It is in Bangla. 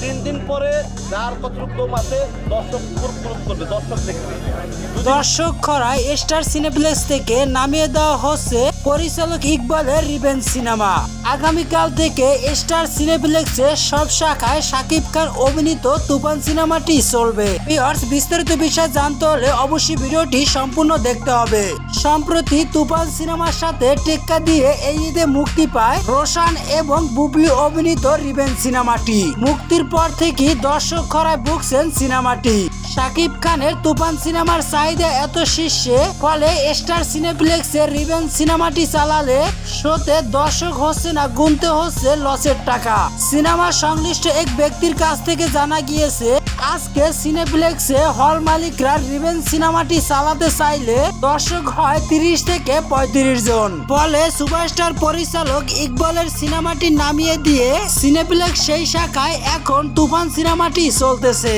তিন দিন পরে যার কতটুকু দম আছে, দর্শক প্রুফ করবে, দর্শক দেখবে। দর্শক খরায় স্টার সিনেপ্লেক্স থেকে নামিয়ে দেওয়া হচ্ছে পরিচালক ইকবালের রিভেঞ্জ সিনেমা আগামীকাল থেকে স্টার সিনেপ্লেক্সে সব শাখায় শাকিব খান অভিনীত তুফান সিনেমাটি চলবে। ভিউয়ার্স বিস্তারিত বিষয় জানতে হলে অবশ্যই ভিডিওটি সম্পূর্ণ দেখতে হবে। সম্প্রতি তুফান সিনেমার সাথে টেক্কা দিয়ে এই ঈদে মুক্তি পায় রোশান এবং বুবলি অভিনীত রিভেঞ্জ সিনেমাটি মুক্তির পর থেকে দর্শক খরায় ভুগছেন সিনেমাটি। শাকিব খানের তুফান সিনেমার চাহিদা এত শীর্ষে, ফলে স্টার সিনেপ্লেক্সের রিভেন সিনেমাটি চালালে শোতে দর্শক হচ্ছে না, গুনতে হচ্ছে লসের টাকা। সিনেমা সংশ্লিষ্ট এক ব্যক্তির কাছ থেকে জানা গিয়েছে, আজকে সিনেপ্লেক্সে হল মালিকরা রিভেন সিনেমাটি চালাতে চাইলে দর্শক হয় তিরিশ থেকে পঁয়ত্রিশ জন। ফলে সুপারস্টার পরিচালক ইকবালের সিনেমাটি নামিয়ে দিয়ে সিনেপ্লেক্স সেই শাখায় এখন তুফান সিনেমাটি চলতেছে।